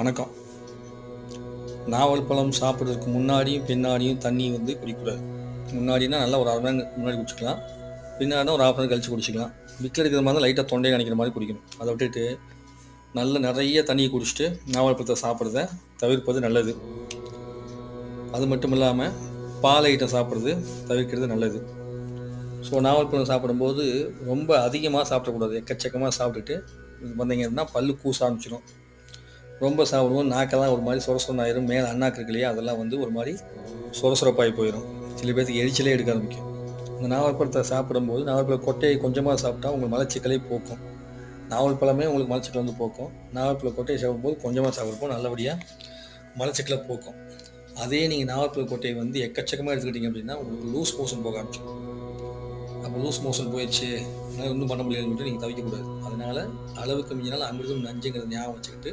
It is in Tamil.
வணக்கம். நாவல் பழம் சாப்பிட்றதுக்கு முன்னாடியும் பின்னாடியும் தண்ணி வந்து குடிக்கக்கூடாது. முன்னாடினா நல்லா ஒரு அரை மணி நேரம் முன்னாடி குடிச்சிக்கலாம். பின்னாடினா ஒரு ஆஃப் நேரம் கழிச்சு குடிச்சிக்கலாம். மிக்க இருக்கிற மாதிரி லைட்டாக தொண்டையை நினைக்கிற மாதிரி குடிக்கணும். அதை விட்டுட்டு நல்ல நிறைய தண்ணியை குடிச்சிட்டு நாவல் பழத்தை சாப்பிட்றத தவிர்ப்பது நல்லது. அது மட்டும் இல்லாமல் பால் ஐட்டம் சாப்பிட்றது தவிர்க்கிறது நல்லது. ஸோ நாவல் பழம் சாப்பிடும்போது ரொம்ப அதிகமாக சாப்பிடக்கூடாது. எக்கச்சக்கமாக சாப்பிட்டுட்டு வந்தீங்க அப்படின்னா பல்லு கூச ஆரம்பிச்சிடும் ரொம்ப சாப்பிடுவோம். நாக்கெல்லாம் ஒரு மாதிரி சொர ஆயிரும். மேலே அண்ணாக்கு இருக்கு இல்லையா அதெல்லாம் வந்து ஒரு மாதிரி சொர சொரப்பாகி போயிடும் சில பேர்த்துக்கு எரிச்சலே எடுக்க ஆரம்பிக்கும். இந்த நாவல்பழத்தை சாப்பிடும்போது நாவல் கொட்டையை கொஞ்சமாக சாப்பிட்டா உங்களுக்கு மலச்சிக்கலை போக்கும். நாவல் பழமே உங்களுக்கு மலச்சிக்கல் வந்து போக்கும். நாவல் கொட்டையை சாப்பிடும்போது கொஞ்சமாக சாப்பிடும்போது நல்லபடியாக மலச்சிக்கலை போக்கும். அதே நீங்கள் நாவல்பழ கொட்டையை வந்து எக்கச்சக்கமாக எடுத்துக்கிட்டீங்க அப்படின்னா உங்களுக்கு லூஸ் மோஷன் போக ஆரம்பிச்சிடும் அப்போ லூஸ் மோஷன் போயிடுச்சு. அதனால் ஒன்றும் பண்ண முடியாதுன்னு சொல்லிட்டு நீங்கள் தவிக்கக்கூடாது. அதனால் அளவுக்கு மிஞ்சினால் அமிர்தம் நஞ்சுங்கிறத ஞாபகம் வச்சுக்கிட்டு